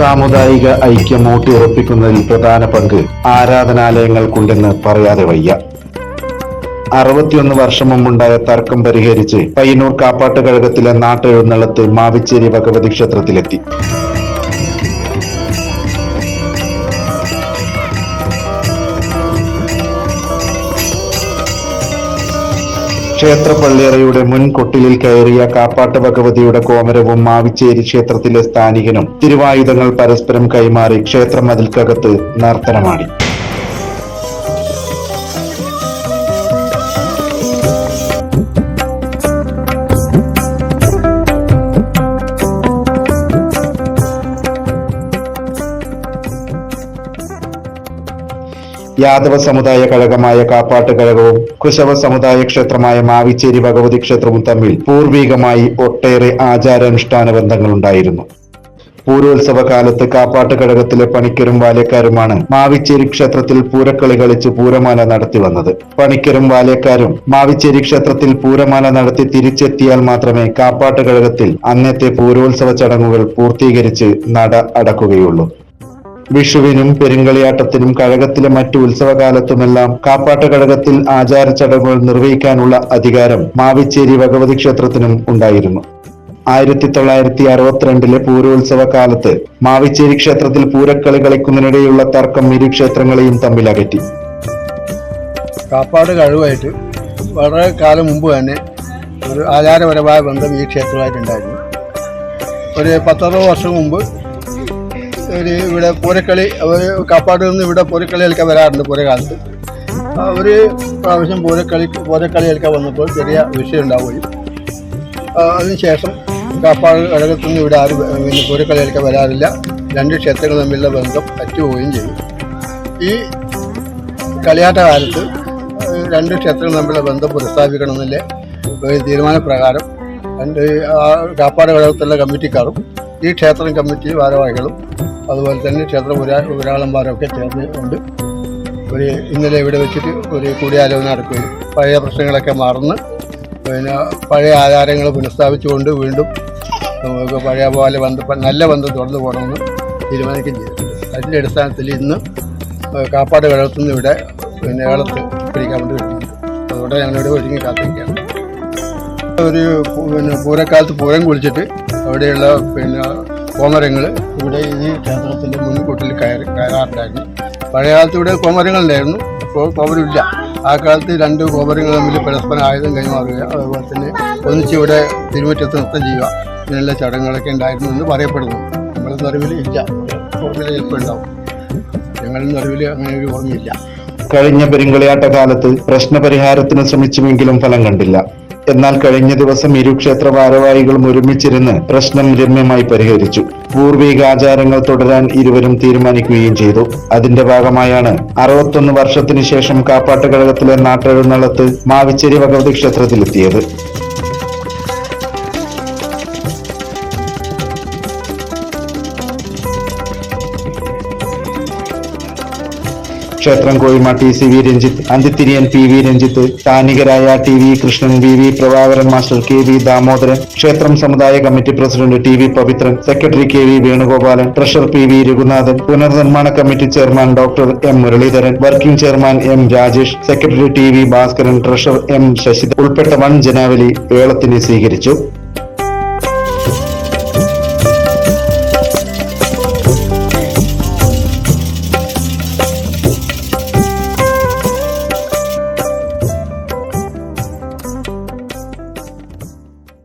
സാമുദായിക ഐക്യം ഊട്ടിയുറപ്പിക്കുന്നതിൽ പ്രധാന പങ്ക് ആരാധനാലയങ്ങൾക്കുണ്ടെന്ന് പറയാതെ വയ്യ. അറുപത്തിയൊന്ന് വർഷം മുമ്പുണ്ടായ തർക്കം പരിഹരിച്ച് പയ്യന്നൂർ കാപ്പാട്ട് കഴകത്തിലെ നാട്ടെഴുന്നള്ളത്ത് മാവിച്ചേരി ഭഗവതി ക്ഷേത്രത്തിലെത്തി. ക്ഷേത്ര പള്ളിയറയുടെ മുൻ കൊട്ടിലിൽ കയറിയ കാപ്പാട്ട് ഭഗവതിയുടെ കോമരവും മാവിച്ചേരി ക്ഷേത്രത്തിലെ സ്ഥാനികനും തിരുവായുധങ്ങൾ പരസ്പരം കൈമാറി ക്ഷേത്ര മതിൽക്കകത്ത് നർത്തനമാടി. യാദവ സമുദായ കഴകമായ കാപ്പാട്ട് കഴകവും കുശവ സമുദായ ക്ഷേത്രമായ മാവിച്ചേരി ഭഗവതി ക്ഷേത്രവും തമ്മിൽ പൂർവീകമായി ഒട്ടേറെ ആചാരാനുഷ്ഠാന ബന്ധങ്ങളുണ്ടായിരുന്നു പൂരോത്സവ കാലത്ത് കാപ്പാട്ട് കഴകത്തിലെ പണിക്കരും വാലേക്കാരുമാണ് മാവിച്ചേരി ക്ഷേത്രത്തിൽ പൂരക്കളി കളിച്ച് പൂരമാല നടത്തി വന്നത്. പണിക്കരും വാലേക്കാരും മാവിച്ചേരി ക്ഷേത്രത്തിൽ പൂരമാല നടത്തി തിരിച്ചെത്തിയാൽ മാത്രമേ കാപ്പാട്ട് കഴകത്തിൽ അന്നത്തെ പൂരോത്സവ ചടങ്ങുകൾ പൂർത്തീകരിച്ച് നട അടക്കുകയുള്ളൂ. വിഷുവിനും പെരുങ്കളിയാട്ടത്തിനും കഴകത്തിലെ മറ്റു ഉത്സവകാലത്തുമെല്ലാം കാപ്പാട്ട് കഴകത്തിൽ ആചാര ചടങ്ങുകൾ നിർവഹിക്കാനുള്ള അധികാരം മാവിച്ചേരി ഭഗവതി ക്ഷേത്രത്തിനും ഉണ്ടായിരുന്നു. ആയിരത്തി തൊള്ളായിരത്തി അറുപത്തിരണ്ടിലെ പൂരോത്സവ കാലത്ത് മാവിച്ചേരി ക്ഷേത്രത്തിൽ പൂരക്കളി കളിക്കുന്നതിനിടെയുള്ള തർക്കം ഇരു ക്ഷേത്രങ്ങളെയും തമ്മിൽ അകറ്റി. കാപ്പാട് കഴിവായിട്ട് വളരെ കാലം മുമ്പ് തന്നെ ഒരു ആചാരപരമായ ബന്ധം ഈ ക്ഷേത്രമായിട്ടുണ്ടായിരുന്നു. ഒരു പത്തറുപത് വർഷം മുമ്പ് ഒരു ഇവിടെ പൂരക്കളി അവർ കാപ്പാട് നിന്ന് ഇവിടെ പൂരക്കളി കളിക്കാൻ വരാറുണ്ട് പൂരകാലത്ത്. അവർ പ്രാവശ്യം പൂരക്കളി പൂരക്കളി കളിക്കാൻ വന്നപ്പോൾ ചെറിയ വിഷയം ഉണ്ടാവുകയും. അതിനുശേഷം കാപ്പാട് ഘടകത്തിൽ നിന്ന് ഇവിടെ ആരും പിന്നെ പൂരക്കളി കളിക്കാൻ വരാറില്ല. രണ്ട് ക്ഷേത്രങ്ങൾ തമ്മിലുള്ള ബന്ധം പറ്റുപോവുകയും ചെയ്യും ഈ കളിയാട്ട കാലത്ത് രണ്ട് ക്ഷേത്രങ്ങൾ തമ്മിലുള്ള ബന്ധം പുനഃസ്ഥാപിക്കണമെന്നില്ല ഒരു തീരുമാനപ്രകാരം രണ്ട് കാപ്പാട് ഘടകത്തിലുള്ള കമ്മിറ്റിക്കാരും ഈ ക്ഷേത്രം കമ്മിറ്റി ഭാരവാഹികളും അതുപോലെ തന്നെ ക്ഷേത്ര പുരാ പുരാളന്മാരൊക്കെ ചേർന്ന് കൊണ്ട് ഒരു ഇന്നലെ ഇവിടെ വെച്ചിട്ട് ഒരു കൂടിയാലോചന നടക്കുകയും പഴയ പ്രശ്നങ്ങളൊക്കെ മറന്ന് പിന്നെ പഴയ ആചാരങ്ങൾ പുനഃസ്ഥാപിച്ചുകൊണ്ട് വീണ്ടും നമുക്ക് പഴയ പോലെ ബന്ധം നല്ല ബന്ധം തുടർന്നു പോകണമെന്ന് തീരുമാനിക്കുകയും ചെയ്തിട്ടുണ്ട് അതിന്റെ അടിസ്ഥാനത്തിൽ ഇന്ന് കാപ്പാട് വെള്ളത്തിൽ നിന്ന് ഇവിടെ പിന്നെ വെള്ളത്ത് പിടിക്കാൻ വേണ്ടി വരുന്നുണ്ട് അതുകൊണ്ട് ഞങ്ങളിവിടെ ഒരുങ്ങി കാത്തിരിക്കുകയാണ്. ഒരു പിന്നെ പൂരക്കാലത്ത് പൂരം കുളിച്ചിട്ട് അവിടെയുള്ള പിന്നെ കോമരങ്ങൾ ഇവിടെ ഈ ക്ഷേത്രത്തിന്റെ മുൻകൂട്ടിൽ കയറി കയറാറുണ്ടായിരുന്നു. പഴയ കാലത്ത് ഇവിടെ കോമരങ്ങളുണ്ടായിരുന്നു ഇപ്പോൾ കോമരമില്ല. ആ കാലത്ത് രണ്ട് കോമരങ്ങൾ തമ്മിൽ പരസ്പരം ആയുധം കൈമാറുക അതുപോലെ തന്നെ ഒന്നിച്ച് ഇവിടെ തിരുമുറ്റത്ത് നൃത്തം ചെയ്യുക ഇങ്ങനെയുള്ള ചടങ്ങുകളൊക്കെ ഉണ്ടായിരുന്നു എന്ന് പറയപ്പെടുന്നു. നമ്മുടെ അറിവിൽ ഇല്ല. ഓർമ്മയിൽ ചിലപ്പോൾ ഉണ്ടാവും. ഞങ്ങളുടെ അറിവിൽ അങ്ങനെ ഒരു ഓർമ്മയില്ല. കഴിഞ്ഞ പെരുങ്കളിയാട്ട കാലത്ത് പ്രശ്നപരിഹാരത്തിന് ശ്രമിച്ചുവെങ്കിലും ഫലം കണ്ടില്ല. എന്നാൽ കഴിഞ്ഞ ദിവസം ഇരു ക്ഷേത്ര ഭാരവാഹികളും ഒരുമിച്ചിരുന്ന് പ്രശ്നം രമ്യമായി പരിഹരിച്ചു. പൂർവിക ആചാരങ്ങൾ തുടരാൻ ഇരുവരും തീരുമാനിക്കുകയും ചെയ്തു. അതിന്റെ ഭാഗമായാണ് അറുപത്തൊന്ന് വർഷത്തിനു ശേഷം കാപ്പാട്ട് കഴകത്തിലെ നാട്ടെഴുന്നള്ളത്ത് മാവിച്ചേരി ഭഗവതി ക്ഷേത്രത്തിലെത്തിയത്. ക്ഷേത്രം കോയിമ ടി സി വി രഞ്ജിത്ത് അന്തിത്തിരിയൻ P V Ranjith സ്ഥാനികരായ T V Krishnan V V Prabhakaran master K V Damodaran ക്ഷേത്രം സമുദായ committee president T V Pavithran secretary K V Venugopalan treasurer P V Raghunathan പുനർനിർമ്മാണ committee chairman doctor M Muraleedharan working chairman M Rajesh secretary T V Bhaskaran treasurer M Sasidharan ഉൾപ്പെട്ട വൻ ജനാവലി വേളത്തിന് സ്വീകരിച്ചു.